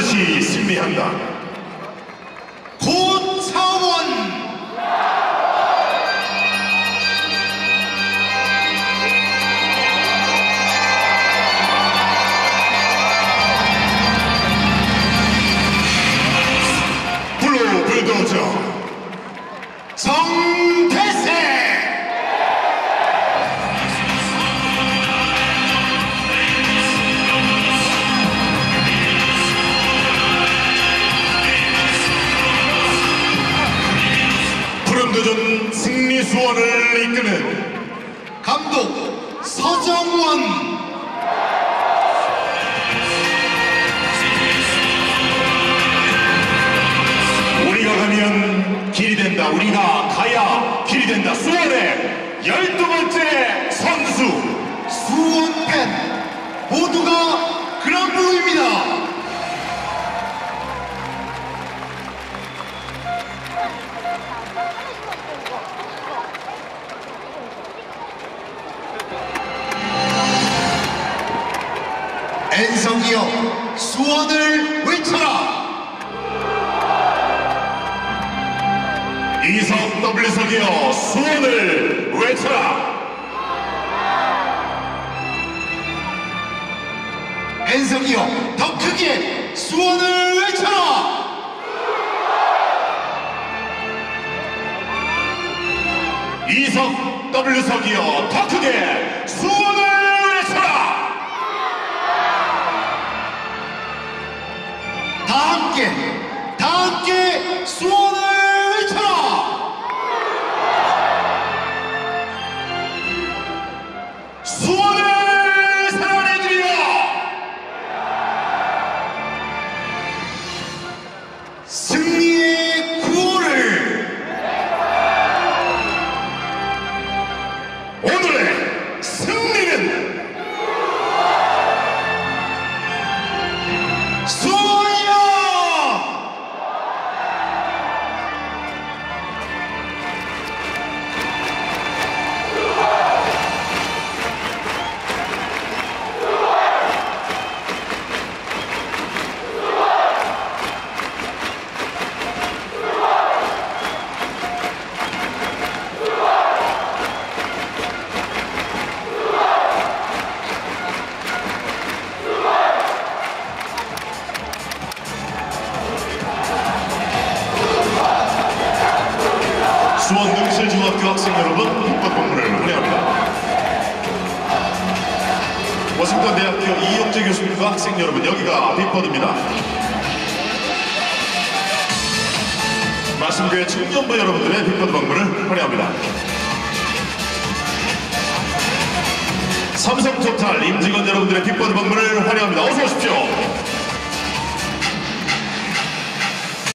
반드시 승리한다. 고차원 블루 불도저 정 수원을 이끄는 감독 서정원 우리가 가면 길이 된다. 우리가 가야 길이 된다. 수원의 열두 번째 선수 엔성이여 수원을 외쳐라. 이성 W석이여 수원을 외쳐라. 엔성이여 더 크게 수원을 외쳐라. 이성 W석이여 tanke, tanke, suona 수원 능실중학교 학생 여러분 힙합 공부를 환영합니다. 워싱턴 대학교 이영재 교수님과 학생 여러분 여기가 빅버드입니다. 말씀교회 청년부 여러분들의 빅버드 방문을 환영합니다. 삼성토탈 임직원 여러분들의 빅버드 방문을